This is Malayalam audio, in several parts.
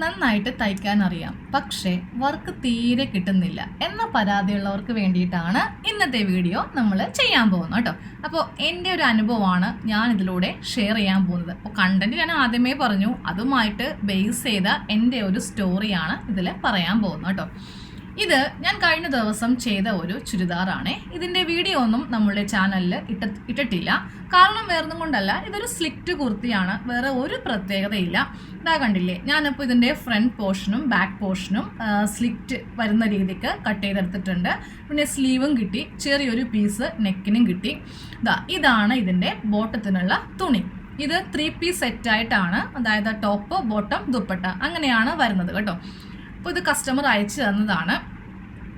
നന്നായിട്ട് തയ്ക്കാൻ അറിയാം പക്ഷേ വർക്ക് തീരെ കിട്ടുന്നില്ല എന്ന പരാതിയുള്ളവർക്ക് വേണ്ടിയിട്ടാണ് ഇന്നത്തെ വീഡിയോ നമ്മൾ ചെയ്യാൻ പോകുന്നത് കേട്ടോ. അപ്പോൾ എന്റെ ഒരു അനുഭവമാണ് ഞാൻ ഇതിലൂടെ ഷെയർ ചെയ്യാൻ പോകുന്നത്. അപ്പോൾ കണ്ടന്റ് ഞാൻ ആദ്യമേ പറഞ്ഞു അതുമായിട്ട് ബേസ് ചെയ്ത എന്റെ ഒരു സ്റ്റോറിയാണ് ഇതിൽ പറയാൻ പോകുന്നത് കേട്ടോ. ഇത് ഞാൻ കഴിഞ്ഞ ദിവസം ചെയ്ത ഒരു ചുരിദാറാണ്. ഇതിന്റെ വീഡിയോ ഒന്നും നമ്മുടെ ചാനലിൽ ഇട്ട ഇട്ടിട്ടില്ല. കാരണം വേറൊന്നും കൊണ്ടല്ല ഇതൊരു സ്ലിറ്റ് കുർത്തിയാണ്. വേറെ ഒരു പ്രത്യേകതയില്ല. ഇതാ കണ്ടില്ലേ ഞാനിപ്പോൾ ഇതിന്റെ ഫ്രണ്ട് പോർഷനും ബാക്ക് പോർഷനും സ്ലിറ്റ് വരുന്ന രീതിക്ക് കട്ട് ചെയ്തെടുത്തിട്ടുണ്ട്. പിന്നെ സ്ലീവും കിട്ടി ചെറിയൊരു പീസ് നെക്കിനും കിട്ടി. ഇതാ ഇതാണ് ഇതിന്റെ ബോട്ടത്തിനുള്ള തുണി. ഇത് ത്രീ പീസ് സെറ്റായിട്ടാണ് അതായത് ടോപ്പ് ബോട്ടം ദുപ്പട്ട അങ്ങനെയാണ് വരുന്നത് കേട്ടോ. അപ്പോൾ ഇത് കസ്റ്റമർ അയച്ചു തന്നതാണ്.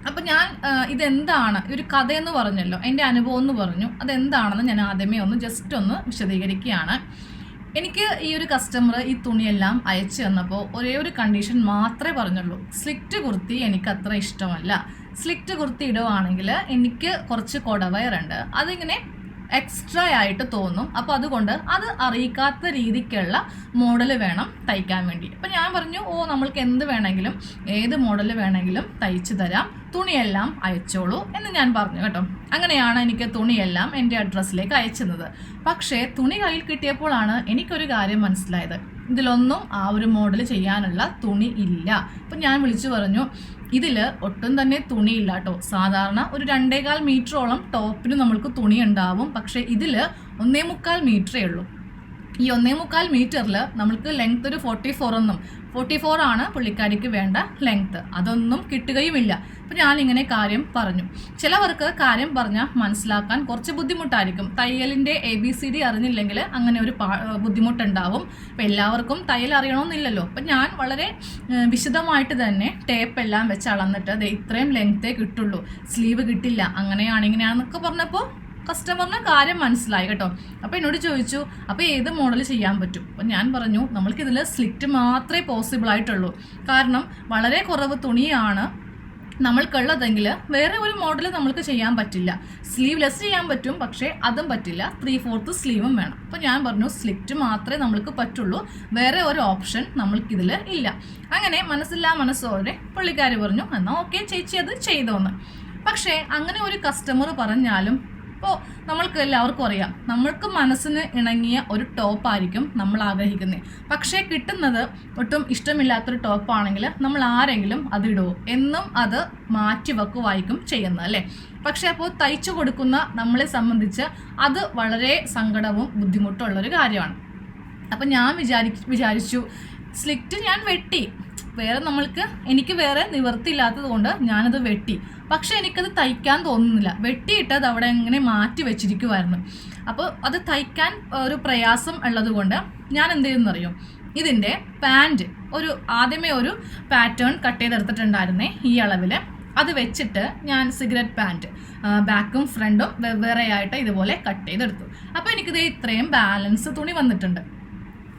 അപ്പം ഞാൻ ഇതെന്താണ്? ഒരു കഥയെന്ന് പറഞ്ഞല്ലോ എന്റെ അനുഭവം എന്ന് പറഞ്ഞു. അതെന്താണെന്ന് ഞാൻ ആദ്യമേ ഒന്ന് ജസ്റ്റ് ഒന്ന് വിശദീകരിക്കുകയാണ്. എനിക്ക് ഈ ഒരു കസ്റ്റമർ ഈ തുണിയെല്ലാം അയച്ചു തന്നപ്പോൾ ഒരേ ഒരു കണ്ടീഷൻ മാത്രമേ പറഞ്ഞുള്ളൂ. സ്ലിറ്റ് കുർത്തി എനിക്ക് അത്ര ഇഷ്ടമല്ല. സ്ലിറ്റ് കുർത്തി ഇടുവാണെങ്കിൽ എനിക്ക് കുറച്ച് കൊടവയറുണ്ട്. അതിങ്ങനെ എക്സ്ട്രാ ആയിട്ട് തോന്നും. അപ്പോൾ അതുകൊണ്ട് അത് അറിയിക്കാത്ത രീതിക്കുള്ള മോഡൽ വേണം തയ്ക്കാൻ വേണ്ടി. അപ്പം ഞാൻ പറഞ്ഞു ഓ നമ്മൾക്ക് എന്ത് വേണമെങ്കിലും ഏത് മോഡൽ വേണമെങ്കിലും തയ്ച്ചു തരാം. തുണിയെല്ലാം അയച്ചോളൂ എന്ന് ഞാൻ പറഞ്ഞു കേട്ടോ. അങ്ങനെയാണ് എനിക്ക് തുണിയെല്ലാം എന്റെ അഡ്രസ്സിലേക്ക് അയച്ചത് പക്ഷേ തുണി കയ്യിൽ കിട്ടിയപ്പോഴാണ് എനിക്കൊരു കാര്യം മനസ്സിലായത്. ഇതിലൊന്നും ആ ഒരു മോഡൽ ചെയ്യാനുള്ള തുണി ഇല്ല. അപ്പം ഞാൻ വിളിച്ചു പറഞ്ഞു ഇതിൽ ഒട്ടും തന്നെ തുണിയില്ല കേട്ടോ സാധാരണ ഒരു രണ്ടേകാൽ മീറ്ററോളം ടോപ്പിന് നമ്മൾക്ക് തുണി ഉണ്ടാവും. പക്ഷേ ഇതിൽ ഒന്നേ മുക്കാൽ മീറ്ററേ ഉള്ളൂ. ഈ ഒന്നേ മുക്കാൽ മീറ്ററിൽ നമ്മൾക്ക് ലെങ്ത് ഒരു ഫോർട്ടി ഫോർ ഒന്നും. ഫോർട്ടി ഫോർ ആണ് പുള്ളിക്കാരിക്ക് വേണ്ട ലെങ്ത് അതൊന്നും കിട്ടുകയുമില്ല. അപ്പം ഞാനിങ്ങനെ കാര്യം പറഞ്ഞു. ചിലവർക്ക് കാര്യം പറഞ്ഞാൽ മനസ്സിലാക്കാൻ കുറച്ച് ബുദ്ധിമുട്ടായിരിക്കും. തയ്യലിന്റെ എ ബി സി ഡി അറിഞ്ഞില്ലെങ്കിൽ അങ്ങനെ ഒരു ബുദ്ധിമുട്ടുണ്ടാവും. അപ്പം എല്ലാവർക്കും തയ്യൽ അറിയണമെന്നില്ലല്ലോ അപ്പം ഞാൻ വളരെ വിശദമായിട്ട് തന്നെ ടേപ്പ് എല്ലാം വെച്ച് അളന്നിട്ട് ദേ ഇത്രയും ലെങ്ത്തേ കിട്ടുള്ളൂ. സ്ലീവ് കിട്ടില്ല. അങ്ങനെയാണ് ഇങ്ങനെയാണെന്നൊക്കെ പറഞ്ഞപ്പോൾ കസ്റ്റമറിന് കാര്യം മനസ്സിലായി കേട്ടോ. അപ്പോൾ എന്നോട് ചോദിച്ചു അപ്പോൾ ഏത് മോഡൽ ചെയ്യാൻ പറ്റും? അപ്പോൾ ഞാൻ പറഞ്ഞു നമ്മൾക്കിതിൽ സ്ലിറ്റ് മാത്രമേ പോസിബിൾ ആയിട്ടുള്ളൂ. കാരണം വളരെ കുറവ് തുണിയാണ്. നമ്മൾക്കുള്ളതെങ്കിൽ വേറെ ഒരു മോഡൽ നമ്മൾക്ക് ചെയ്യാൻ പറ്റില്ല. സ്ലീവ്ലെസ് ചെയ്യാൻ പറ്റും പക്ഷേ അതും പറ്റില്ല. ത്രീ ഫോർത്ത് സ്ലീവും വേണം. അപ്പോൾ ഞാൻ പറഞ്ഞു സ്ലിറ്റ് മാത്രമേ നമ്മൾക്ക് പറ്റുള്ളൂ. വേറെ ഒരു ഓപ്ഷൻ നമ്മൾക്കിതിൽ ഇല്ല. അങ്ങനെ മനസ്സില്ലാ മനസ്സോടെ പുള്ളിക്കാർ പറഞ്ഞു എന്നാൽ ഓക്കെ ചേച്ചി അത് ചെയ്തോന്ന്. പക്ഷേ അങ്ങനെ ഒരു കസ്റ്റമർ പറഞ്ഞാലും ഇപ്പോൾ നമ്മൾക്ക് എല്ലാവർക്കും അറിയാം. നമ്മൾക്ക് മനസ്സിന് ഇണങ്ങിയ ഒരു ടോപ്പ് ആയിരിക്കും നമ്മൾ ആഗ്രഹിക്കുന്നത് പക്ഷേ കിട്ടുന്നത് ഒട്ടും ഇഷ്ടമില്ലാത്തൊരു ടോപ്പാണെങ്കിൽ നമ്മൾ ആരെങ്കിലും അതിടുമോ എന്നും അത് മാറ്റി വെക്കുവായിരിക്കും ചെയ്യുന്നത് അല്ലേ? പക്ഷേ അപ്പോൾ തയ്ച്ചു കൊടുക്കുന്ന നമ്മളെ സംബന്ധിച്ച് അത് വളരെ സങ്കടവും ബുദ്ധിമുട്ടുള്ളൊരു കാര്യമാണ്. അപ്പം ഞാൻ വിചാരി വിചാരിച്ചു സ്ലിറ്റ് ഞാൻ വെട്ടി. വേറെ നമ്മൾക്ക് എനിക്ക് വേറെ നിവർത്തിയില്ലാത്തത് കൊണ്ട് ഞാനത് വെട്ടി. പക്ഷെ എനിക്കത് തയ്ക്കാൻ തോന്നുന്നില്ല. വെട്ടിയിട്ടത് അവിടെ ഇങ്ങനെ മാറ്റി വെച്ചിരിക്കുമായിരുന്നു അപ്പോൾ അത് തയ്ക്കാൻ ഒരു പ്രയാസം ഉള്ളത് കൊണ്ട് ഞാൻ എന്ത് ചെയ്യുന്നറിയോ ഇതിന്റെ പാന്റ് ഒരു ആദ്യമേ ഒരു പാറ്റേൺ കട്ട് ചെയ്തെടുത്തിട്ടുണ്ടായിരുന്നേ ഈ അളവിൽ അത് വെച്ചിട്ട് ഞാൻ സിഗരറ്റ് പാന്റ് ബാക്കും ഫ്രണ്ടും വെവ്വേറെ ആയിട്ട് ഇതുപോലെ കട്ട് ചെയ്തെടുത്തു. അപ്പോൾ എനിക്കിത് ഇത്രയും ബാലൻസ് തുണി വന്നിട്ടുണ്ട്.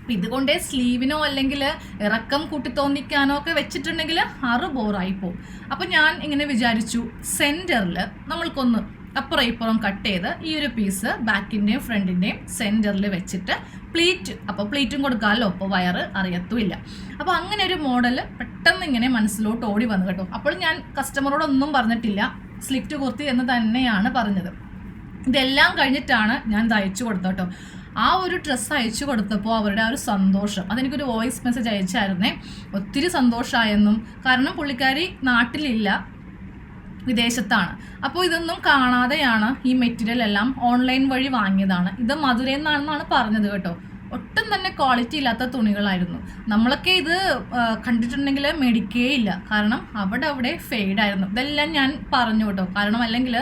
അപ്പൊ ഇതുകൊണ്ട് സ്ലീവിനോ അല്ലെങ്കിൽ ഇറക്കം കൂട്ടി തോന്നിക്കാനോ ഒക്കെ വെച്ചിട്ടുണ്ടെങ്കിൽ അറു ബോറായി പോകും അപ്പം ഞാൻ ഇങ്ങനെ വിചാരിച്ചു സെന്ററിൽ നമ്മൾക്കൊന്ന് അപ്പുറം ഇപ്പുറം കട്ട് ചെയ്ത് ഈ ഒരു പീസ് ബാക്കിന്റെയും ഫ്രണ്ടിന്റെയും സെന്ററിൽ വെച്ചിട്ട് പ്ലീറ്റ് അപ്പോൾ പ്ലീറ്റും കൊടുക്കാമല്ലോ അപ്പോൾ വയറ് അറിയത്തുമില്ല. അപ്പോൾ അങ്ങനെ ഒരു മോഡൽ പെട്ടെന്ന് ഇങ്ങനെ മനസ്സിലോട്ട് ഓടി വന്നു കേട്ടോ. അപ്പോൾ ഞാൻ കസ്റ്റമറോടൊന്നും പറഞ്ഞിട്ടില്ല. സ്ലിറ്റ് കുർത്തി എന്ന് തന്നെയാണ് പറഞ്ഞത്. ഇതെല്ലാം കഴിഞ്ഞിട്ടാണ് ഞാൻ തയ്ച്ചു കൊടുത്തോട്ടോ ആ ഒരു ഡ്രസ്സ് അയച്ചു കൊടുത്തപ്പോൾ അവരുടെ ആ ഒരു സന്തോഷം. അതെനിക്കൊരു വോയിസ് മെസ്സേജ് അയച്ചായിരുന്നേ. ഒത്തിരി സന്തോഷമായെന്നും കാരണം പുള്ളിക്കാരി നാട്ടിലില്ല വിദേശത്താണ്. അപ്പോൾ ഇതൊന്നും കാണാതെയാണ് ഈ മെറ്റീരിയൽ എല്ലാം ഓൺലൈൻ വഴി വാങ്ങിയതാണ്. ഇത് മധുരയിൽ നിന്നാണെന്നാണ് പറഞ്ഞത് കേട്ടോ. ഒട്ടും തന്നെ ക്വാളിറ്റി ഇല്ലാത്ത തുണികളായിരുന്നു. നമ്മളൊക്കെ ഇത് കണ്ടിട്ടുണ്ടെങ്കിൽ മേടിക്കേയില്ല. കാരണം അവിടെ അവിടെ ഫെയ്ഡായിരുന്നു ഇതെല്ലാം ഞാൻ പറഞ്ഞു കേട്ടോ. കാരണം അല്ലെങ്കിൽ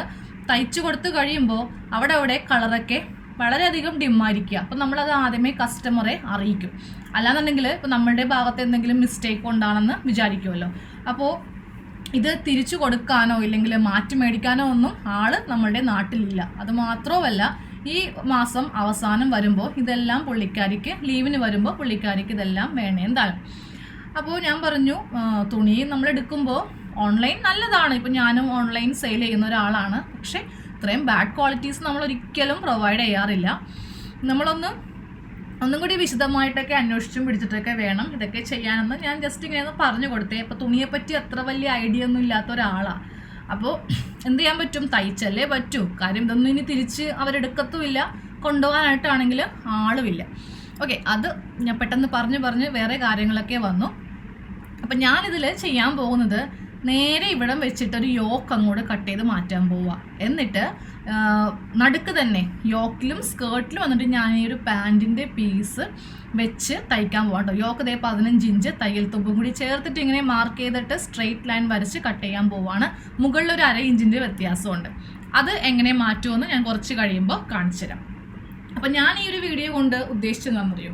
തയ്ച്ചു കൊടുത്തു കഴിയുമ്പോൾ അവിടെ അവിടെ കളറൊക്കെ വളരെയധികം ഡിമ്മായിരിക്കുക. അപ്പം നമ്മളത് ആദ്യമേ കസ്റ്റമറെ അറിയിക്കും. അല്ലാന്നുണ്ടെങ്കിൽ ഇപ്പോൾ നമ്മളുടെ ഭാഗത്ത് എന്തെങ്കിലും മിസ്റ്റേക്ക് ഉണ്ടാണെന്ന് വിചാരിക്കുമല്ലോ അപ്പോൾ ഇത് തിരിച്ചു കൊടുക്കാനോ ഇല്ലെങ്കിൽ മാറ്റി മേടിക്കാനോ ഒന്നും ആൾ നമ്മളുടെ നാട്ടിലില്ല. അത് മാത്രവുമല്ല ഈ മാസം അവസാനം വരുമ്പോൾ ഇതെല്ലാം പുള്ളിക്കാരിക്ക് ലീവിന് വരുമ്പോൾ പുള്ളിക്കാരിക്ക് ഇതെല്ലാം വേണേം താനും അപ്പോൾ ഞാൻ പറഞ്ഞു തുണി നമ്മൾ എടുക്കുമ്പോൾ ഓൺലൈൻ നല്ലതാണ്. ഇപ്പം ഞാനും ഓൺലൈൻ സെയിൽ ചെയ്യുന്ന ഒരാളാണ്. പക്ഷേ ഇത്രയും ബാഡ് ക്വാളിറ്റീസ് നമ്മൾ ഒരിക്കലും പ്രൊവൈഡ് ചെയ്യാറില്ല. നമ്മളൊന്ന് ഒന്നും കൂടി വിശദമായിട്ടൊക്കെ അന്വേഷിച്ചും പിടിച്ചിട്ടൊക്കെ വേണം ഇതൊക്കെ ചെയ്യാനെന്ന്. ഞാൻ ജസ്റ്റ് ഇങ്ങനെ ഒന്ന് പറഞ്ഞു കൊടുത്തേ. അപ്പോൾ തുണിയെ പറ്റി അത്ര വലിയ ഐഡിയ ഒന്നും ഇല്ലാത്ത ഒരാളാണ് അപ്പോൾ എന്ത് ചെയ്യാൻ പറ്റും? തയ്ച്ചല്ലേ പറ്റൂ. കാര്യം ഇതൊന്നും ഇനി തിരിച്ച് അവരെടുക്കത്തുമില്ല. കൊണ്ടുപോകാനായിട്ടാണെങ്കിൽ ആളുമില്ല. ഓക്കെ അത് ഞാൻ പെട്ടെന്ന് പറഞ്ഞു പറഞ്ഞ് വേറെ കാര്യങ്ങളൊക്കെ വന്നു. അപ്പം ഞാനിതിൽ ചെയ്യാൻ പോകുന്നത് നേരെ ഇവിടം വെച്ചിട്ട് ഒരു യോക്ക് അങ്ങോട്ട് കട്ട് ചെയ്ത് മാറ്റാൻ പോവുക എന്നിട്ട് നടുക്ക് തന്നെ യോക്കിലും സ്കേർട്ടിലും വന്നിട്ട് ഞാൻ ഈ ഒരു പാന്റിന്റെ പീസ് വെച്ച് തയ്ക്കാൻ പോകാം കേട്ടോ യോക്ക് ദേ പതിനഞ്ച് ഇഞ്ച് തയ്യൽ തുമ്പും കൂടി ചേർത്തിട്ട് ഇങ്ങനെ മാർക്ക് ചെയ്തിട്ട് സ്ട്രെയിറ്റ് ലൈൻ വരച്ച് കട്ട് ചെയ്യാൻ പോവാണ്. മുകളിൽ ഒരു അര ഇഞ്ചിന്റെ വ്യത്യാസമുണ്ട്. അത് എങ്ങനെ മാറ്റുമെന്ന് ഞാൻ കുറച്ച് കഴിയുമ്പോൾ കാണിച്ചു തരാം അപ്പം ഞാൻ ഈ ഒരു വീഡിയോ കൊണ്ട് ഉദ്ദേശിച്ചതെന്നറിയോ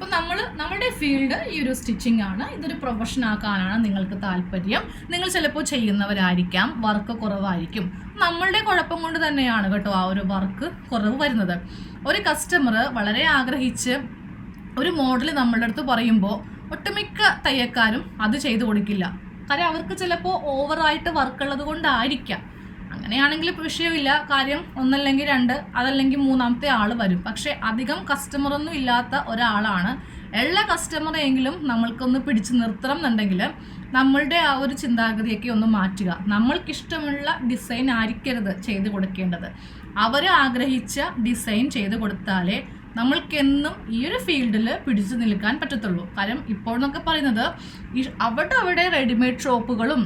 അപ്പം നമ്മൾ നമ്മുടെ ഫീൽഡ് ഈ ഒരു സ്റ്റിച്ചിങ് ആണ്. ഇതൊരു പ്രൊഫഷൻ ആക്കാനാണ് നിങ്ങൾക്ക് താല്പര്യം. നിങ്ങൾ ചിലപ്പോൾ ചെയ്യുന്നവരായിരിക്കാം. വർക്ക് കുറവായിരിക്കും. നമ്മളുടെ കുഴപ്പം കൊണ്ട് തന്നെയാണ് കേട്ടോ ആ ഒരു വർക്ക് കുറവ് വരുന്നത്. ഒരു കസ്റ്റമർ വളരെ ആഗ്രഹിച്ച് ഒരു മോഡൽ നമ്മളുടെ അടുത്ത് പറയുമ്പോൾ ഒട്ടുമിക്ക തയ്യക്കാരും അത് ചെയ്തു കൊടുക്കില്ല. കാര്യം അവർക്ക് ചിലപ്പോൾ ഓവറായിട്ട് വർക്കുള്ളത് കൊണ്ടായിരിക്കാം. അങ്ങനെയാണെങ്കിൽ വിഷയമില്ല. കാര്യം ഒന്നല്ലെങ്കിൽ രണ്ട് അതല്ലെങ്കിൽ മൂന്നാമത്തെ ആൾ വരും. പക്ഷേ അധികം കസ്റ്റമർ ഒന്നും ഇല്ലാത്ത ഒരാളാണ്. എല്ലാ കസ്റ്റമറെങ്കിലും നമ്മൾക്കൊന്ന് പിടിച്ചു നിർത്തണം എന്നുണ്ടെങ്കിൽ നമ്മളുടെ ആ ഒരു ചിന്താഗതിയൊക്കെ ഒന്ന് മാറ്റുക. നമ്മൾക്കിഷ്ടമുള്ള ഡിസൈൻ ആയിരിക്കരുത് ചെയ്തു കൊടുക്കേണ്ടത്. അവർ ആഗ്രഹിച്ച ഡിസൈൻ ചെയ്തു കൊടുത്താലേ നമ്മൾക്കെന്നും ഈ ഒരു ഫീൽഡിൽ പിടിച്ചു നിൽക്കാൻ പറ്റത്തുള്ളൂ. കാരണം ഇപ്പോൾ എന്നൊക്കെ പറയുന്നത് അവിടെ അവിടെ റെഡിമെയ്ഡ് ഷോപ്പുകളും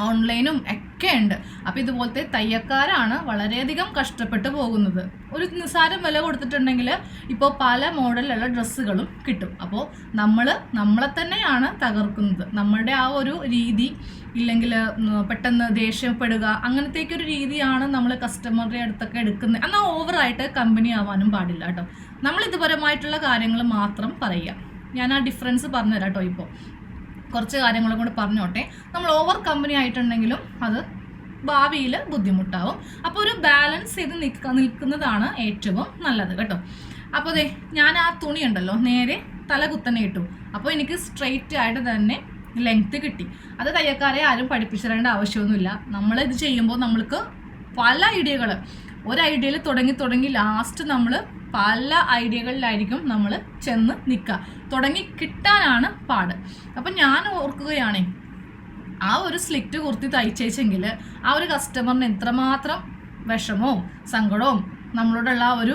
ഓൺലൈനും ഒക്കെ ഉണ്ട് അപ്പോൾ ഇതുപോലത്തെ തയ്യക്കാരാണ് വളരെയധികം കഷ്ടപ്പെട്ട് പോകുന്നത്. ഒരു നിസ്സാരം വില കൊടുത്തിട്ടുണ്ടെങ്കിൽ ഇപ്പോൾ പല മോഡലിലുള്ള ഡ്രസ്സുകളും കിട്ടും. അപ്പോൾ നമ്മൾ നമ്മളെ തന്നെയാണ് തകർക്കുന്നത്. നമ്മളുടെ ആ ഒരു രീതി ഇല്ലെങ്കിൽ പെട്ടെന്ന് ദേഷ്യപ്പെടുക അങ്ങനത്തേക്കൊരു രീതിയാണ് നമ്മൾ കസ്റ്റമറുടെ അടുത്തൊക്കെ എടുക്കുന്നത്. എന്നാൽ ഓവറായിട്ട് കമ്പനി ആവാനും പാടില്ല കേട്ടോ. നമ്മൾ ഇതുപരമായിട്ടുള്ള കാര്യങ്ങൾ മാത്രം പറയുക. ഞാൻ ആ ഡിഫറൻസ് പറഞ്ഞുതരാം കേട്ടോ ഇപ്പോൾ കുറച്ച് കാര്യങ്ങളും കൂടി പറഞ്ഞോട്ടെ. നമ്മൾ ഓവർ കമ്പനി ആയിട്ടുണ്ടെങ്കിലും അത് ഭാവിയിൽ ബുദ്ധിമുട്ടാവും. അപ്പോൾ ഒരു ബാലൻസ് ചെയ്ത് നിൽക്ക നിൽക്കുന്നതാണ് ഏറ്റവും നല്ലത് കേട്ടോ. അപ്പോൾ അതെ ഞാൻ ആ തുണി ഉണ്ടല്ലോ നേരെ തല കുത്തനെ ഇട്ടു. അപ്പോൾ എനിക്ക് സ്ട്രെയിറ്റ് ആയിട്ട് തന്നെ ലെങ്ത്ത് കിട്ടി. അത് തയ്യക്കാരെ ആരും പഠിപ്പിച്ചു തരേണ്ട ആവശ്യമൊന്നുമില്ല. നമ്മൾ ഇത് ചെയ്യുമ്പോൾ നമ്മൾക്ക് പല ഐഡിയകൾ ഒരു ഐഡിയയിൽ തുടങ്ങി തുടങ്ങി ലാസ്റ്റ് നമ്മൾ പല ഐഡിയകളിലായിരിക്കും നമ്മൾ ചെന്ന് നിൽക്കുക തുടങ്ങി കിട്ടാനാണ് പാട്. അപ്പം ഞാൻ ഓർക്കുകയാണേ ആ ഒരു സ്ലിറ്റ് കുർത്തി തയ്ച്ചേച്ചെങ്കിൽ ആ ഒരു കസ്റ്റമറിന് എത്രമാത്രം വിഷമവും സങ്കടവും നമ്മളോടുള്ള ആ ഒരു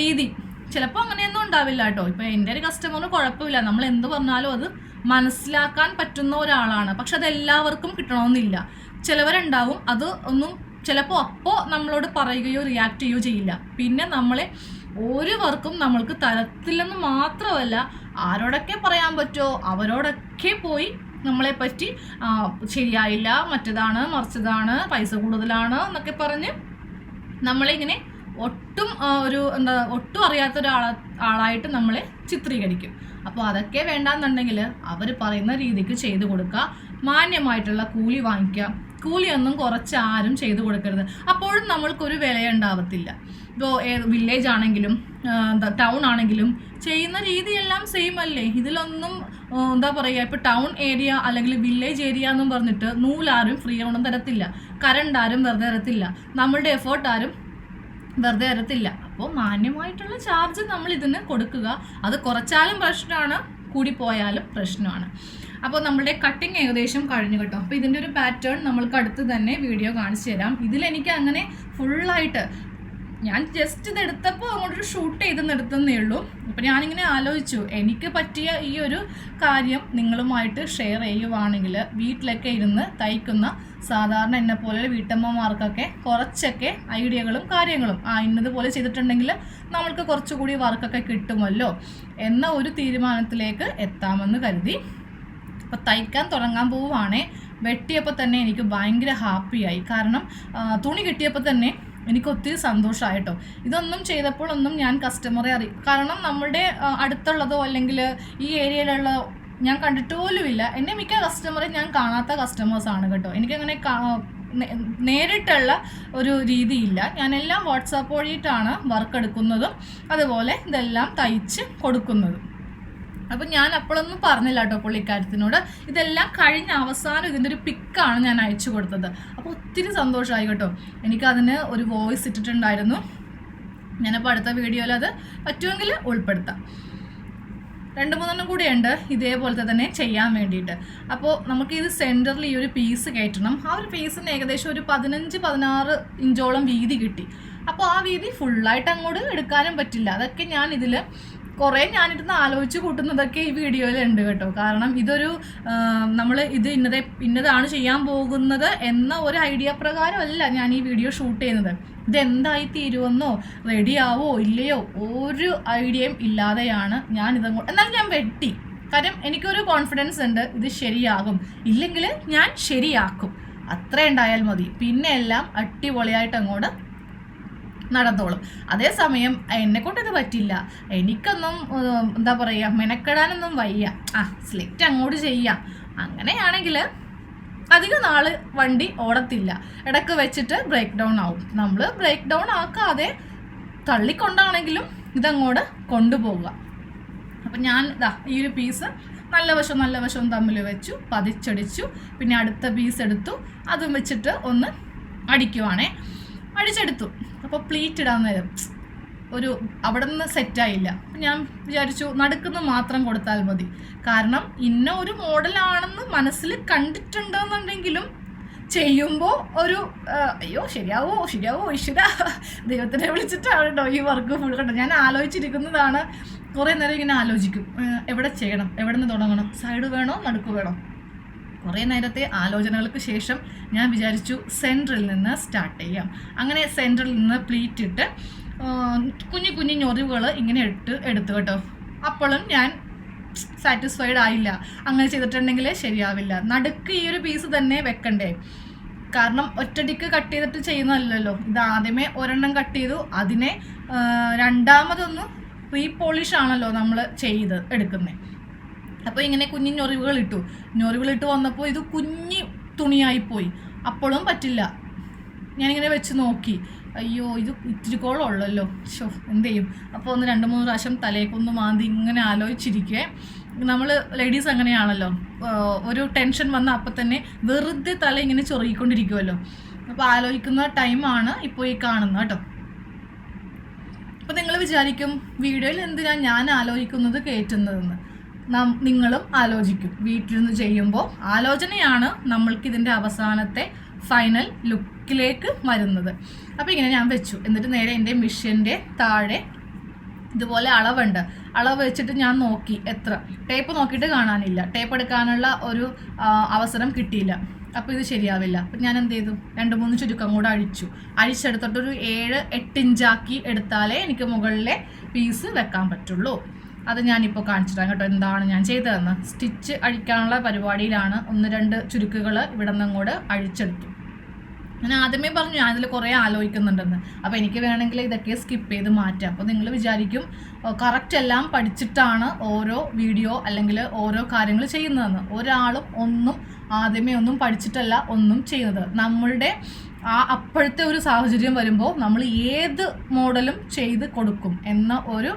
രീതി. ചിലപ്പോൾ അങ്ങനെയൊന്നും ഉണ്ടാവില്ല കേട്ടോ. ഇപ്പം എന്റെ ഒരു കസ്റ്റമറിന് കുഴപ്പമില്ല. നമ്മൾ എന്ത് പറഞ്ഞാലും അത് മനസ്സിലാക്കാൻ പറ്റുന്ന ഒരാളാണ്. പക്ഷെ അത് എല്ലാവർക്കും കിട്ടണമെന്നില്ല. ചിലവരുണ്ടാവും അത് ഒന്നും ചിലപ്പോൾ അപ്പോൾ നമ്മളോട് പറയുകയോ റിയാക്ട് ചെയ്യുകയോ ചെയ്യില്ല. പിന്നെ നമ്മളെ ഒരു വർക്കും നമ്മൾക്ക് തരത്തില്ലെന്ന് മാത്രമല്ല ആരോടൊക്കെ പറയാൻ പറ്റുമോ അവരോടൊക്കെ പോയി നമ്മളെ പറ്റി ശരിയായില്ല മറ്റേതാണ് മറിച്ചതാണ് പൈസ കൂടുതലാണ് എന്നൊക്കെ പറഞ്ഞ് നമ്മളിങ്ങനെ ഒട്ടും ഒരു എന്താ ഒട്ടും അറിയാത്ത ആളായിട്ട് നമ്മളെ ചിത്രീകരിക്കും. അപ്പോൾ അതൊക്കെ വേണ്ടാന്നുണ്ടെങ്കിൽ അവർ പറയുന്ന രീതിക്ക് ചെയ്തു കൊടുക്കുക. മാന്യമായിട്ടുള്ള കൂലി വാങ്ങിക്കുക. കൂലിയൊന്നും കുറച്ച് ആരും ചെയ്തു കൊടുക്കരുത്. അപ്പോഴും നമ്മൾക്കൊരു വിലയുണ്ടാവത്തില്ല. ഇപ്പോൾ വില്ലേജ് ആണെങ്കിലും എന്താ ടൗൺ ആണെങ്കിലും ചെയ്യുന്ന രീതിയെല്ലാം സെയിം അല്ലേ? ഇതിലൊന്നും എന്താ പറയുക ഇപ്പോൾ ടൗൺ ഏരിയ അല്ലെങ്കിൽ വില്ലേജ് ഏരിയ എന്നും പറഞ്ഞിട്ട് നൂലാരും ഫ്രീ ഒന്നും തരത്തില്ല. കറണ്ട് ആരും വെറുതെ തരത്തില്ല. നമ്മളുടെ എഫേർട്ട് ആരും വെറുതെ തരത്തില്ല. അപ്പോൾ മാന്യമായിട്ടുള്ള ചാർജ് നമ്മൾ ഇതിന് കൊടുക്കുക. അത് കുറച്ചാലും പ്രശ്നമാണ് കൂടിപ്പോയാലും പ്രശ്നമാണ്. അപ്പോൾ നമ്മുടെ കട്ടിങ് ഏകദേശം കഴിഞ്ഞു കേട്ടോ. അപ്പോൾ ഇതിന്റെ ഒരു പാറ്റേൺ നമ്മൾക്ക് അടുത്ത് തന്നെ വീഡിയോ കാണിച്ചു തരാം. ഇതിലെനിക്ക് അങ്ങനെ ഫുള്ളായിട്ട് ഞാൻ ജസ്റ്റ് ഇത് എടുത്തപ്പോൾ അങ്ങോട്ടൊരു ഷൂട്ട് ചെയ്ത് നിർത്തുന്നേ ഉള്ളൂ. അപ്പോൾ ഞാനിങ്ങനെ ആലോചിച്ചു എനിക്ക് പറ്റിയ ഈ ഒരു കാര്യം നിങ്ങളുമായിട്ട് ഷെയർ ചെയ്യുവാണെങ്കിൽ വീട്ടിലൊക്കെ ഇരുന്ന് തയ്ക്കുന്ന സാധാരണ എന്നെ പോലെ വീട്ടമ്മമാർക്കൊക്കെ കുറച്ചൊക്കെ ഐഡിയകളും കാര്യങ്ങളും. ആ ഇന്നതുപോലെ ചെയ്തിട്ടുണ്ടെങ്കിൽ നമ്മൾക്ക് കുറച്ചുകൂടി വർക്കൊക്കെ കിട്ടുമല്ലോ എന്ന ഒരു തീരുമാനത്തിലേക്ക് എത്താമെന്ന് കരുതി. അപ്പോൾ തയ്ക്കാൻ തുടങ്ങാൻ പോവുകയാണേ വെട്ടിയപ്പോൾ തന്നെ എനിക്ക് ഭയങ്കര ഹാപ്പിയായി കാരണം തുണി കിട്ടിയപ്പോൾ തന്നെ എനിക്ക് ഒത്തിരി സന്തോഷമായിട്ടോ ഇതൊന്നും ചെയ്തപ്പോൾ ഒന്നും ഞാൻ കസ്റ്റമറെ അറി കാരണം നമ്മുടെ അടുത്തുള്ളതോ അല്ലെങ്കിൽ ഈ ഏരിയയിലുള്ള ഞാൻ കണ്ടിട്ട് പോലുമില്ല എന്നെ മിക്ക കസ്റ്റമറെ ഞാൻ കാണാത്ത കസ്റ്റമേഴ്സാണ് കേട്ടോ. എനിക്കങ്ങനെ നേരിട്ടുള്ള ഒരു രീതിയില്ല. ഞാനെല്ലാം വാട്സാപ്പ് വഴിയിട്ടാണ് വർക്ക് എടുക്കുന്നതും അതുപോലെ ഇതെല്ലാം തയ്ച്ച് കൊടുക്കുന്നതും. അപ്പം ഞാൻ അപ്പോഴൊന്നും പറഞ്ഞില്ല കേട്ടോ പുള്ളിക്കാരത്തിനോട്. ഇതെല്ലാം കഴിഞ്ഞ അവസാനം ഇതിന്റെ ഒരു പിക്കാണ് ഞാൻ അയച്ചു കൊടുത്തത്. അപ്പോൾ ഒത്തിരി സന്തോഷമായി കേട്ടോ. എനിക്കതിന് ഒരു വോയിസ് ഇട്ടിട്ടുണ്ടായിരുന്നു. ഞാനപ്പോൾ അടുത്ത വീഡിയോയിൽ അത് പറ്റുമെങ്കിൽ ഉൾപ്പെടുത്താം. രണ്ട് മൂന്നെണ്ണം കൂടിയുണ്ട്. ഇതേപോലത്തെ തന്നെ ചെയ്യാൻ വേണ്ടിയിട്ട്. അപ്പോൾ നമുക്ക് ഇത് സെന്ററിൽ ഈ ഒരു പീസ് കയറ്റണം. ആ ഒരു പീസിന് ഏകദേശം ഒരു പതിനഞ്ച് പതിനാറ് ഇഞ്ചോളം വീതി കിട്ടി. അപ്പോൾ ആ വീതി ഫുള്ളായിട്ട് അങ്ങോട്ട് എടുക്കാനും പറ്റില്ല. അതൊക്കെ ഞാൻ ഇതിൽ കുറേ ഞാനിരുന്ന് ആലോചിച്ച് കൂട്ടുന്നതൊക്കെ ഈ വീഡിയോയിലുണ്ട് കേട്ടോ. കാരണം ഇതൊരു നമ്മൾ ഇത് ഇന്നതെ ഇന്നതാണ് ചെയ്യാൻ പോകുന്നത് എന്ന ഒരു ഐഡിയ പ്രകാരമല്ല ഞാൻ ഈ വീഡിയോ ഷൂട്ട് ചെയ്യുന്നത്. ഇതെന്തായി തീരുമെന്നോ റെഡിയാവോ ഇല്ലയോ ഒരു ഐഡിയയും ഇല്ലാതെയാണ് ഞാൻ ഇതങ്ങോട്ട് എന്നാലും ഞാൻ വെട്ടി. കാര്യം എനിക്കൊരു കോൺഫിഡൻസ് ഉണ്ട് ഇത് ശരിയാകും. ഇല്ലെങ്കിൽ ഞാൻ ശരിയാക്കും. അത്ര ഉണ്ടായാൽ മതി. പിന്നെ എല്ലാം അടിപൊളിയായിട്ട് അങ്ങോട്ട് നടന്നോളും. അതേസമയം എന്നെ കൊണ്ട് ഇത് പറ്റില്ല. എനിക്കൊന്നും എന്താ പറയുക മെനക്കെടാനൊന്നും വയ്യ. ആ സ്ലിറ്റ് അങ്ങോട്ട് ചെയ്യാം. അങ്ങനെയാണെങ്കിൽ അധിക നാൾ വണ്ടി ഓടത്തില്ല. ഇടയ്ക്ക് വെച്ചിട്ട് ബ്രേക്ക് ഡൗൺ ആവും. നമ്മൾ ബ്രേക്ക് ഡൗൺ ആക്കാതെ തള്ളിക്കൊണ്ടാണെങ്കിലും ഇതങ്ങോട്ട് കൊണ്ടുപോവുക. അപ്പം ഞാൻ ഇതാ ഈ ഒരു പീസ് നല്ല വശവും നല്ല വശവും തമ്മിൽ വെച്ചു പതിച്ചടിച്ചു. പിന്നെ അടുത്ത പീസ് എടുത്തു. അതും വെച്ചിട്ട് ഒന്ന് അടിക്കുവാണേ. അടിച്ചെടുത്തു. അപ്പോൾ പ്ലീറ്റ് ഇടാൻ നേരം ഒരു അവിടെ നിന്ന് സെറ്റായില്ല ഞാൻ വിചാരിച്ചു നടുക്കുന്ന് മാത്രം കൊടുത്താൽ മതി. കാരണം ഇന്ന ഒരു മോഡലാണെന്ന് മനസ്സിൽ കണ്ടിട്ടുണ്ടെന്നുണ്ടെങ്കിലും ചെയ്യുമ്പോൾ ഒരു അയ്യോ ശരിയാവോ ശരിയാവോ ഈശ്വര. ദൈവത്തിനെ വിളിച്ചിട്ടാണ് കേട്ടോ ഈ വർക്ക് ഫുൾ കണ്ടോ ഞാൻ ആലോചിച്ചിരിക്കുന്നതാണ്. കുറേ നേരം ഇങ്ങനെ ആലോചിക്കും. എവിടെ ചെയ്യണം? എവിടെ നിന്ന് തുടങ്ങണം? സൈഡ് വേണോ? നടുക്ക് വേണോ? കുറേ നേരത്തെ ആലോചനകൾക്ക് ശേഷം ഞാൻ വിചാരിച്ചു സെൻട്രിൽ നിന്ന് സ്റ്റാർട്ട് ചെയ്യാം. അങ്ങനെ സെൻട്രിൽ നിന്ന് പ്ലീറ്റ് ഇട്ട് കുഞ്ഞു കുഞ്ഞു ഞൊറിവുകൾ ഇങ്ങനെ ഇട്ട് എടുത്തു കേട്ടോ. അപ്പോഴും ഞാൻ സാറ്റിസ്ഫൈഡ് ആയില്ല. അങ്ങനെ ചെയ്തിട്ടുണ്ടെങ്കിൽ ശരിയാവില്ല. നടുക്ക് ഈ ഒരു പീസ് തന്നെ വെക്കണ്ടേ? കാരണം ഒറ്റടിക്ക് കട്ട് ചെയ്തിട്ട് ചെയ്യുന്നതല്ലല്ലോ. ഇത് ആദ്യമേ ഒരെണ്ണം കട്ട് ചെയ്തു. അതിനെ രണ്ടാമതൊന്ന് രണ്ടാമതൊന്ന് റീപോളിഷ് ആണല്ലോ നമ്മൾ ചെയ്ത് എടുക്കുന്നത് അപ്പോൾ ഇങ്ങനെ കുഞ്ഞു ഞൊറിവുകൾ ഇട്ടു ഞൊറിവുകൾ ഇട്ട് വന്നപ്പോൾ ഇത് കുഞ്ഞി തുണിയായിപ്പോയി. അപ്പോഴും പറ്റില്ല. ഞാനിങ്ങനെ വെച്ച് നോക്കി. അയ്യോ ഇത് ഇത്തിരി കോളമുള്ളല്ലോ ഷോ എന്ത് ചെയ്യും? അപ്പോൾ ഒന്ന് രണ്ട് മൂന്ന് പ്രാവശ്യം തലേക്കൊന്ന് മാന്തി ഇങ്ങനെ ആലോചിച്ചിരിക്കെ. നമ്മൾ ലേഡീസ് അങ്ങനെയാണല്ലോ. ഒരു ടെൻഷൻ വന്ന അപ്പം തന്നെ വെറുതെ തല ഇങ്ങനെ ചൊറിയിക്കൊണ്ടിരിക്കുമല്ലോ അപ്പോൾ ആലോചിക്കുന്ന ടൈമാണ് ഇപ്പോൾ ഈ കാണുന്നത് കേട്ടോ. അപ്പോൾ നിങ്ങൾ വിചാരിക്കും വീഡിയോയിൽ എന്തിനാ ഞാൻ ആലോചിക്കുന്നത് കയറ്റുന്നതെന്ന് നാം നിങ്ങളും ആലോചിക്കും. വീട്ടിലിരുന്ന് ചെയ്യുമ്പോൾ ആലോചനയാണ് നമ്മൾക്ക് ഇതിന്റെ അവസാനത്തെ ഫൈനൽ ലുക്കിലേക്ക് വരുന്നത്. അപ്പോൾ ഇങ്ങനെ ഞാൻ വെച്ചു. എന്നിട്ട് നേരെ എന്റെ മിഷ്യന്റെ താഴെ ഇതുപോലെ അളവുണ്ട്. അളവ് വെച്ചിട്ട് ഞാൻ നോക്കി എത്ര. ടേപ്പ് നോക്കിയിട്ട് കാണാനില്ല. ടേപ്പ് എടുക്കാനുള്ള ഒരു അവസരം കിട്ടിയില്ല. അപ്പോൾ ഇത് ശരിയാവില്ല. അപ്പം ഞാൻ എന്ത് ചെയ്തു? രണ്ട് മൂന്ന് ചുരുക്കം കൂടെ അഴിച്ചു. അഴിച്ചെടുത്തിട്ടൊരു ഏഴ് എട്ട് ഇഞ്ചാക്കി എടുത്താലേ എനിക്ക് മുകളിലെ പീസ് വെക്കാൻ പറ്റുള്ളൂ. അത് ഞാനിപ്പോൾ കാണിച്ചു തരാം കേട്ടോ. എന്താണ് ഞാൻ ചെയ്തതെന്ന്. സ്റ്റിച്ച് അഴിക്കാനുള്ള പരിപാടിയിലാണ് ഒന്ന് രണ്ട് ചുരുക്കുകൾ ഇവിടെ നിന്ന് അങ്ങോട്ട് അഴിച്ചെടുത്തു. ഞാൻ ആദ്യമേ പറഞ്ഞു ഞാൻ ഇതിൽ കുറേ ആലോചിക്കുന്നുണ്ടെന്ന്. അപ്പോൾ എനിക്ക് വേണമെങ്കിൽ ഇതൊക്കെ സ്കിപ്പ് ചെയ്ത് മാറ്റാം. അപ്പോൾ നിങ്ങൾ വിചാരിക്കും കറക്റ്റ് എല്ലാം പഠിച്ചിട്ടാണ് ഓരോ വീഡിയോ അല്ലെങ്കിൽ ഓരോ കാര്യങ്ങൾ ചെയ്യുന്നതെന്ന്. ഒരാളും ഒന്നും ആദ്യമേ ഒന്നും പഠിച്ചിട്ടല്ല ഒന്നും ചെയ്യുന്നത്. നമ്മളുടെ ആ അപ്പോഴത്തെ ഒരു സാഹചര്യം വരുമ്പോൾ നമ്മൾ ഏത് മോഡലും ചെയ്ത് കൊടുക്കും എന്ന ഒരു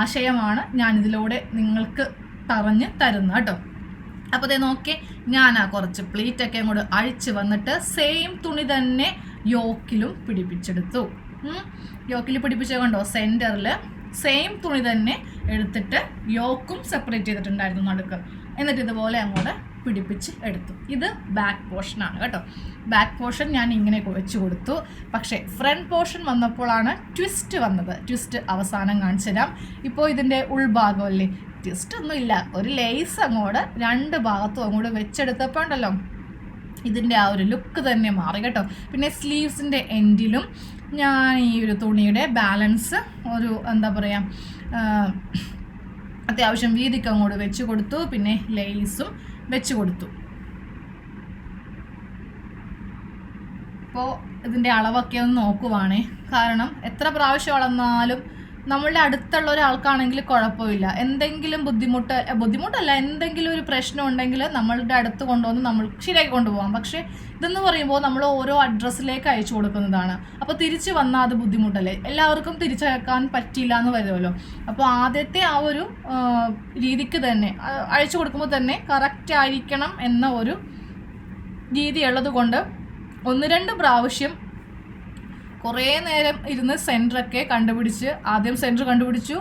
ആശയമാണ് ഞാനിതിലൂടെ നിങ്ങൾക്ക് പറഞ്ഞ് തരുന്നത് കേട്ടോ. അപ്പോൾ ദേ നോക്കി ഞാൻ ആ കുറച്ച് പ്ലീറ്റ് ഒക്കെ അങ്ങോട്ട് അഴിച്ച് വന്നിട്ട് സെയിം തുണി തന്നെ യോക്കിലും പിടിപ്പിച്ചെടുത്തു. യോക്കിൽ പിടിപ്പിച്ച കണ്ടോ? സെന്ററിൽ സെയിം തുണി തന്നെ എടുത്തിട്ട് യോക്കും സെപ്പറേറ്റ് ചെയ്തിട്ടുണ്ടായിരുന്നു നടുക്ക്. എന്നിട്ട് ഇതുപോലെ അങ്ങോട്ട് പിടിപ്പിച്ച് എടുത്തു. ഇത് ബാക്ക് പോർഷനാണ് കേട്ടോ. ബാക്ക് പോർഷൻ ഞാൻ ഇങ്ങനെ വെച്ച് കൊടുത്തു. പക്ഷേ ഫ്രണ്ട് പോർഷൻ വന്നപ്പോഴാണ് ട്വിസ്റ്റ് വന്നത്. ട്വിസ്റ്റ് അവസാനം കാണിച്ചു തരാം. ഇപ്പോൾ ഇതിന്റെ ഉൾഭാഗമല്ലേ ട്വിസ്റ്റ് ഒന്നും ഇല്ല. ഒരു ലേസ് അങ്ങോട്ട് രണ്ട് ഭാഗത്തും അങ്ങോട്ട് വെച്ചെടുത്തപ്പോൾ ഉണ്ടല്ലോ ഇതിന്റെ ആ ഒരു ലുക്ക് തന്നെ മാറി കേട്ടോ. പിന്നെ സ്ലീവ്സിന്റെ എൻഡിലും ഞാൻ ഈ ഒരു തുണിയുടെ ബാലൻസ് ഒരു എന്താ പറയുക അത്യാവശ്യം വീതിക്ക് അങ്ങോട്ട് വെച്ച് കൊടുത്തു. പിന്നെ ലേസും വെച്ച് കൊടുത്തു അപ്പോൾ ഇതിന്റെ അളവൊക്കെ ഒന്ന് നോക്കുവാണേ. കാരണം എത്ര പ്രാവശ്യം അളന്നാലും നമ്മളുടെ അടുത്തുള്ള ഒരാൾക്കാണെങ്കിൽ കുഴപ്പമില്ല. എന്തെങ്കിലും ബുദ്ധിമുട്ട് ബുദ്ധിമുട്ടല്ല എന്തെങ്കിലും ഒരു പ്രശ്നം ഉണ്ടെങ്കിൽ നമ്മളുടെ അടുത്ത് കൊണ്ടുവന്ന് നമ്മൾ ശരിയാക്കി കൊണ്ടുപോകാം. പക്ഷേ ഇതെന്ന് പറയുമ്പോൾ നമ്മൾ ഓരോ അഡ്രസ്സിലേക്ക് അയച്ചു കൊടുക്കുന്നതാണ്. അപ്പോൾ തിരിച്ച് വന്നാൽ അത് ബുദ്ധിമുട്ടല്ലേ? എല്ലാവർക്കും തിരിച്ചയക്കാൻ പറ്റില്ല എന്ന് വരുമല്ലോ. അപ്പോൾ ആദ്യത്തെ ആ ഒരു രീതിക്ക് തന്നെ അയച്ചു കൊടുക്കുമ്പോൾ തന്നെ കറക്റ്റ് ആയിരിക്കണം എന്ന ഒരു രീതി ഉള്ളത് കൊണ്ട് ഒന്ന് രണ്ട് പ്രാവശ്യം കുറേ നേരം ഇരുന്ന് സെന്ററൊക്കെ കണ്ടുപിടിച്ച് ആദ്യം സെന്റർ കണ്ടുപിടിച്ചു.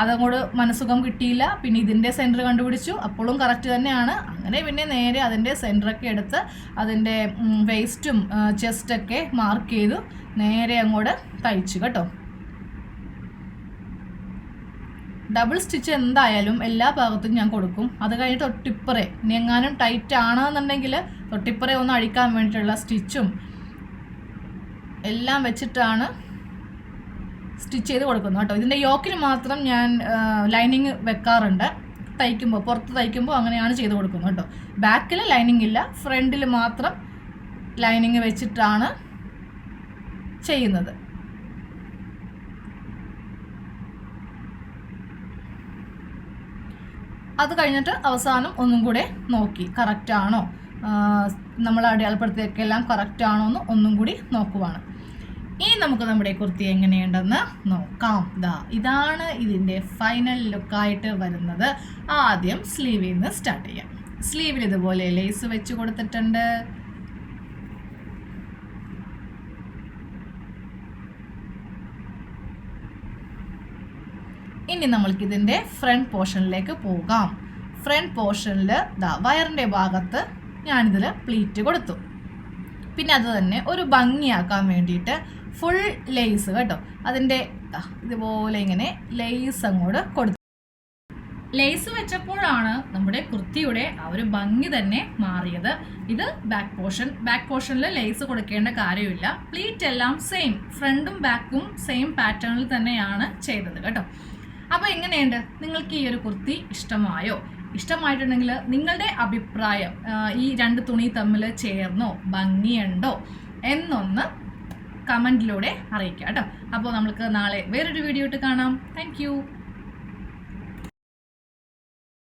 അതങ്ങോട്ട് മനസ്സുഖം കിട്ടിയില്ല. പിന്നെ ഇതിന്റെ സെന്റർ കണ്ടുപിടിച്ചു. അപ്പോഴും കറക്റ്റ് തന്നെയാണ്. അങ്ങനെ പിന്നെ നേരെ അതിന്റെ സെന്ററൊക്കെ എടുത്ത് അതിന്റെ വേസ്റ്റും ചെസ്റ്റൊക്കെ മാർക്ക് ചെയ്തു നേരെ അങ്ങോട്ട് തയ്ച്ചു കേട്ടോ. ഡബിൾ സ്റ്റിച്ച് എന്തായാലും എല്ലാ ഭാഗത്തും ഞാൻ കൊടുക്കും. അത് കഴിഞ്ഞിട്ട് തൊട്ടിപ്പറേ. ഇനി എങ്ങാനും ടൈറ്റ് ആണെന്നുണ്ടെങ്കിൽ തൊട്ടിപ്പറേ ഒന്ന് അഴിക്കാൻ വേണ്ടിയിട്ടുള്ള സ്റ്റിച്ചും എല്ലാം വെച്ചിട്ടാണ് സ്റ്റിച്ച് ചെയ്ത് കൊടുക്കുന്നത് കേട്ടോ. ഇതിന്റെ യോക്കിൽ മാത്രം ഞാൻ ലൈനിങ് വെക്കാറുണ്ട്. തയ്ക്കുമ്പോൾ പുറത്ത് തയ്ക്കുമ്പോൾ അങ്ങനെയാണ് ചെയ്ത് കൊടുക്കുന്നത് കേട്ടോ. ബാക്കിൽ ലൈനിങ് ഇല്ല ഫ്രണ്ടിൽ മാത്രം ലൈനിങ് വെച്ചിട്ടാണ് ചെയ്യുന്നത്. അത് കഴിഞ്ഞിട്ട് അവസാനം ഒന്നും കൂടെ നോക്കി കറക്റ്റാണോ നമ്മൾ അടയാളപ്പെടുത്തിയൊക്കെ എല്ലാം കറക്റ്റാണോ എന്ന് ഒന്നും കൂടി നോക്കുവാണ്. ഇനി നമുക്ക് നമ്മുടെ കുർത്തി എങ്ങനെയുണ്ടെന്ന് നോക്കാം. ദാ ഇതാണ് ഇതിന്റെ ഫൈനൽ ലുക്കായിട്ട് വരുന്നത്. ആദ്യം സ്ലീവിൽ നിന്ന് സ്റ്റാർട്ട് ചെയ്യാം. സ്ലീവിൽ ഇതുപോലെ ലേസ് വെച്ച് കൊടുത്തിട്ടുണ്ട്. ഇനി നമ്മൾക്ക് ഇതിന്റെ ഫ്രണ്ട് പോർഷനിലേക്ക് പോകാം. ഫ്രണ്ട് പോർഷനിൽ ദാ വയറിന്റെ ഭാഗത്ത് ഞാനിതിൽ പ്ലീറ്റ് കൊടുത്തു. പിന്നെ അത് തന്നെ ഒരു ഭംഗിയാക്കാൻ വേണ്ടിയിട്ട് ഫുൾ ലെയ്സ് കേട്ടോ. അതിന്റെ ഇതുപോലെ ഇങ്ങനെ ലെയ്സ് അങ്ങോട്ട് കൊടുത്തു. ലേസ് വെച്ചപ്പോഴാണ് നമ്മുടെ കുർത്തിയുടെ ആ ഒരു ഭംഗി തന്നെ മാറിയത്. ഇത് ബാക്ക് പോർഷൻ ബാക്ക് പോർഷനിൽ ലേസ് കൊടുക്കേണ്ട കാര്യമില്ല. പ്ലീറ്റ് എല്ലാം സെയിം ഫ്രണ്ടും ബാക്കും സെയിം പാറ്റേണിൽ തന്നെയാണ് ചെയ്തത് കേട്ടോ. അപ്പോൾ എങ്ങനെയുണ്ട്? നിങ്ങൾക്ക് ഈ ഒരു കുർത്തി ഇഷ്ടമായോ? ഇഷ്ടമായിട്ടുണ്ടെങ്കിൽ നിങ്ങളുടെ അഭിപ്രായം ഈ രണ്ട് തുണി തമ്മിൽ ചേർന്നോ? ഭംഗിയുണ്ടോ? എന്നൊന്ന് കമന്റിലൂടെ അറിയിക്കാം കേട്ടോ. അപ്പോൾ നമുക്ക് നാളെ വേറൊരു വീഡിയോ ഇട്ട് കാണാം. താങ്ക്